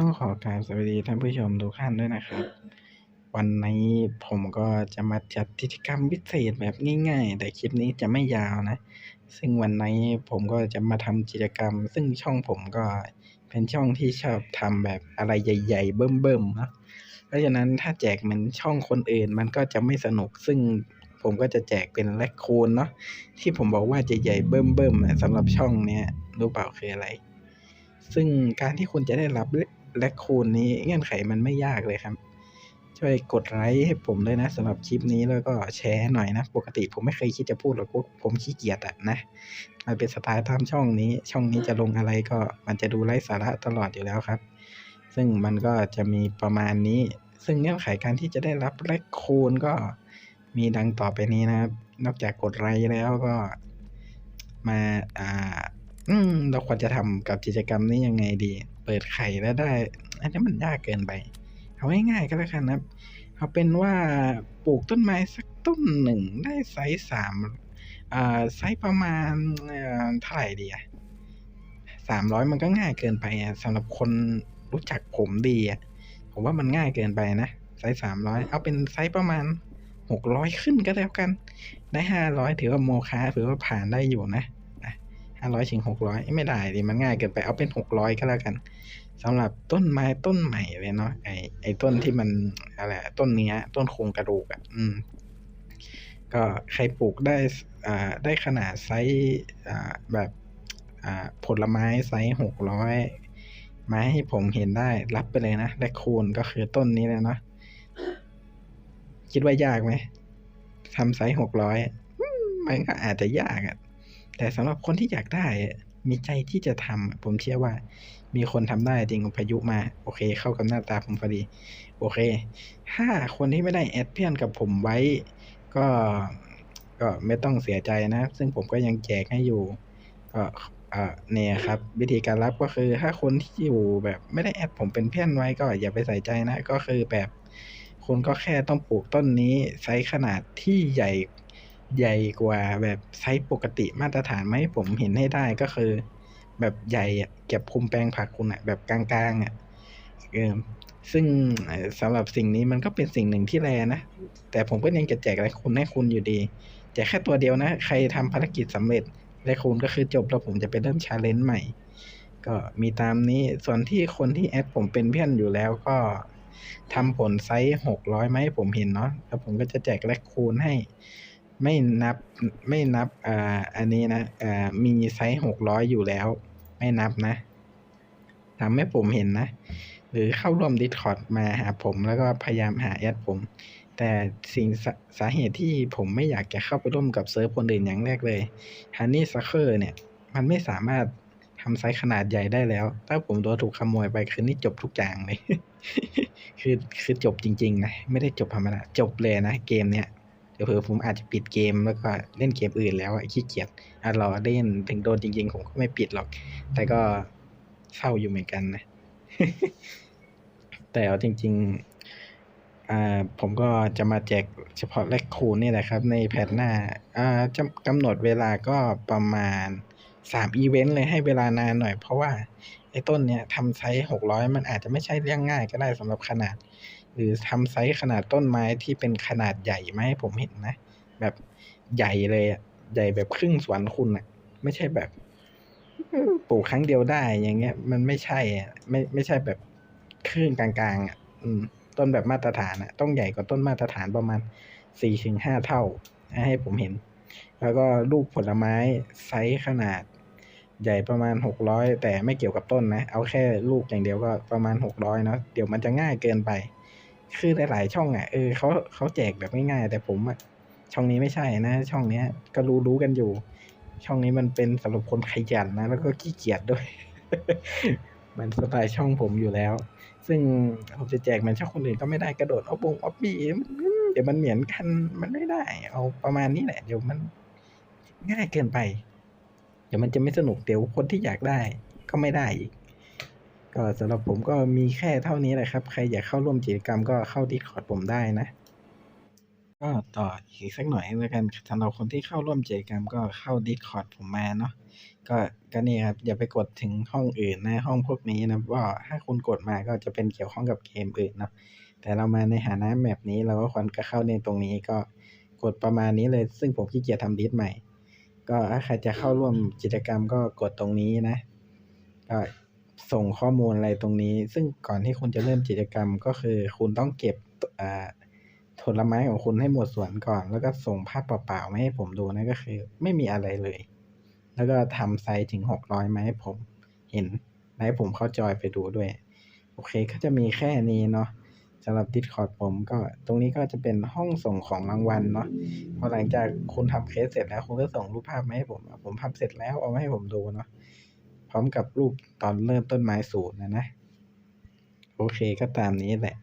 ต้องขอกราบสวัสดีท่านผู้ชมทุกท่านด้วยนะครับ วันนี้ผมก็จะมาจัดกิจกรรมพิเศษแบบง่ายๆ แต่คลิปนี้จะไม่ยาวนะ ซึ่งวันนี้ผมก็จะมาทำกิจกรรม ซึ่งช่องผมก็เป็นช่องที่ชอบทำแบบอะไรใหญ่ ๆ เบิ่มๆนะเพราะฉะนั้นถ้าแจกเหมือนช่องคนอื่นมันก็จะไม่สนุกซึ่งผมก็จะแจกเป็น Raccoon เนาะที่ผมบอกว่าจะใหญ่เบิ่มๆสำหรับช่องเนี้ยรู้เปล่าคืออะไร ซึ่งการที่คุณจะได้รับ Raccoon นี้เงื่อนไขมันไม่ยากเลยครับ ช่วยกดไลค์ให้ผมด้วยนะสำหรับคลิปนี้แล้วก็แชร์หน่อยนะ ปกติผมไม่เคยคิดจะพูดหรอกว่าผมขี้เกียจอะนะมันเป็นสไตล์ตามช่องนี้ ช่องนี้จะลงอะไรก็มันจะดูไร้สาระตลอดอยู่แล้วครับ ซึ่งมันก็จะมีประมาณนี้ ซึ่งเงื่อนไขการที่จะได้รับ Raccoon ก็มีดังต่อไปนี้นะครับ นอกจากกดไลค์แล้วก็มา อ่า อืม เราควรจะทำกับกิจกรรมนี้ยังไงดี เปิดไข่แล้วได้ อันนี้มันยากเกินไป เอาง่ายๆก็แล้วกันนะครับเอาเป็นว่าปลูกต้นไม้สักต้นหนึ่งได้ไซซ์สามอ่าไซซ์ประมาณเท่าไหร่ดีอะ300มันก็ง่ายเกินไปอะสำหรับคนรู้จักผมดีอะผมว่ามันง่ายเกินไปนะไซซ์300เอาเป็นไซซ์ประมาณ600ขึ้นก็แล้วกัน ได้500ถือว่าโมฆะถือว่าผ่านได้อยู่นะ อะ500ถึง600ไม่ได้สิมันง่ายเกินไปเอาเป็น600ก็แล้วกันสำหรับต้นไม้ต้นใหม่เลยเนาะไอ้ไอต้นที่มันอะไรต้นเนี้ย ต้นโครงกระดูกอะอืม ก็ใครปลูกได้อ่าได้ขนาดไซซ์อ่าแบบอ่าผลไม้ไซซ์600มาให้ผมเห็นได้รับไปเลยนะ Raccoon ก็คือต้นนี้เลยเนาะคิดว่ายากไหม?ทำไซซ์600อืมมันก็อาจจะยากอะ แต่สำหรับคนที่อยากได้มีใจที่จะทำผมเชื่อว่า มีคนทำได้จริงพายุมา โอเค เข้ากับหน้าตาผมพอดี โอเค ถ้าคนที่ไม่ได้แอดเพื่อนกับผมไว้ ก็ก็ไม่ต้องเสียใจนะ ซึ่งผมก็ยังแจกให้อยู่ ก็อ่าเนี่ยครับ วิธีการรับก็คือถ้าคนที่อยู่แบบไม่ได้แอดผมเป็นเพื่อนไว้ก็อย่าไปใส่ใจนะ ก็คือแบบคุณก็แค่ต้องปลูกต้นนี้ไซซ์ขนาดที่ใหญ่ ใหญ่กว่าแบบไซซ์ปกติมาตรฐานมาให้ผมเห็นให้ได้ก็คือ แบบใหญ่อะเก็บคุมแปลงผักคุณน่ะแบบกลางๆอะเออซึ่งสำหรับสิ่งนี้มันก็เป็นสิ่งหนึ่งที่ rare นะ แต่ผมก็ยังจะแจก Raccoon ให้คุณอยู่ดีแจกแค่ตัวเดียวนะ ใครทำภารกิจสำเร็จ Raccoon ก็คือจบแล้วผมจะไปเริ่ม challenge ใหม่ ก็มีตามนี้ส่วนที่คนที่แอดผมเป็นเพื่อนอยู่แล้วก็ทำผลไซซ์600มาให้ผมเห็นเนาะแล้วผมก็จะแจก Raccoon ให้ ไม่นับไม่นับอ่าอันนี้นะอ่ามีไซซ์600อยอยู่แล้ว ไม่นับนะทำให้ผมเห็นนะ หรือเข้าร่วม Discord มาหาผมแล้วก็พยายามหาแอดผม แต่สิ่งสสาเหตุที่ผมไม่อยากจะเข้าไปร่วมกับเซิร์ฟคนอื่นอย่างแรกเลย Honeysuckle เนี่ย มันไม่สามารถทำไซซ์ขนาดใหญ่ได้แล้ว ถ้าผมโดนถูกขโมยไปคือนี่จบทุกอย่างเลย คือคือจบจริง ๆ นะ ไม่ได้จบธรรมดาจบเลยนะเกมเนี้ย เผลอผมอาจจะปิดเกมแล้วก็เล่นเกมอื่นแล้วอะขี้เกียจอะล้อเล่นถึงโดนจริง ๆ ผมก็ไม่ปิดหรอก แต่ก็เศร้าอยู่เหมือนกันนะ แต่เอาจริง ๆ อ่า ผมก็จะมาแจกเฉพาะ Raccoon นี่แหละครับ ในแพตช์หน้า อ่าจำกำหนดเวลาก็ประมาณ3อิเวนต์เลยให้เวลานานหน่อยเพราะว่าไอ้ต้นเนี้ยทำไซซ์600มันอาจจะไม่ใช่เรื่องง่ายก็ได้สำหรับขนาด หรือทำไซซ์ขนาดต้นไม้ที่เป็นขนาดใหญ่มาให้ผมเห็นนะ แบบใหญ่เลยอะใหญ่แบบครึ่งสวนคุณน่ะ ไม่ใช่แบบปลูกครั้งเดียวได้อย่างเงี้ย มันไม่ใช่อะไม่ไม่ใช่แบบครึ่งกลางๆอะอืมต้นแบบมาตรฐานอะต้องใหญ่กว่าต้นมาตรฐานประมาณ4-5เท่า ให้ผมเห็น แล้วก็ลูกผลไม้ไซซ์ขนาดใหญ่ประมาณ600แต่ไม่เกี่ยวกับต้นนะ เอาแค่ลูกอย่างเดียวก็ประมาณ600เนาะเดี๋ยวมันจะง่ายเกินไป คือหลายๆช่องอะเออเขาเขาแจกแบบง่ายๆแต่ผมอะช่องนี้ไม่ใช่นะ ช่องเนี้ย ก็รู้ๆกันอยู่ ช่องนี้มันเป็นสำหรับคนขยันนะ แล้วก็ขี้เกียจด้วย มันสไตล์ช่องผมอยู่แล้ว ซึ่งผมจะแจกมือนช่องคนอื่นก็ไม่ได้กระโดด Opp บง Obby อืมเดี๋ยวมันเหมือนกันมันไม่ได้ เอาประมาณนี้แหละเดี๋ยวมันง่ายเกินไป เดี๋ยวมันจะไม่สนุกเดี๋ยวคนที่อยากได้ก็ไม่ได้อีก ก็สำหรับผมก็มีแค่เท่านี้แหละครับ ใครอยากเข้าร่วมกิจกรรมก็เข้า Discord ผมได้นะ ก็ต่ออีกสักหน่อยแล้วกันสำหรับคนที่เข้าร่วมกิจกรรมก็เข้า Discord ผมมาเนาะก็ก็นี่ครับอย่าไปกดถึงห้องอื่นนะห้องพวกนี้นะว่าถ้าคุณกดมาก็จะเป็นเกี่ยวข้องกับเกมอื่นเนาะแต่เรามาในฐานะแมปนี้เราก็ควรจะเข้าในตรงนี้ก็กดประมาณนี้เลย ซึ่งผมขี้เกียจทำดิสใหม่ ก็ถ้าใครจะเข้าร่วมกิจกรรมก็กดตรงนี้นะก็ ส่งข้อมูลอะไรตรงนี้ ซึ่งก่อนที่คุณจะเริ่มกิจกรรมก็คือ คุณต้องเก็บผลไม้ของคุณให้หมดสวนก่อน แล้วก็ส่งภาพเปล่าๆมาให้ผมดูนะก็คือ ไม่มีอะไรเลย แล้วก็ทำไซส์ถึงหกร้อยมาให้ผมเห็นและให้ผมเข้าจอยไปดูด้วย โอเคก็จะมีแค่นี้เนาะสำหรับ Discord ผมก็ตรงนี้ก็จะเป็นห้องส่งของรางวัลเนาะพอหลังจากคุณทำเคสเสร็จแล้ว คุณก็ส่งรูปภาพมาให้ผม ผมทำเสร็จแล้วเอามาให้ผมดูเนาะ ร้อมกับรูปตอนเริ่มต้นไม้ศูนย์นะนะ โอเคก็ตามนี้แหละ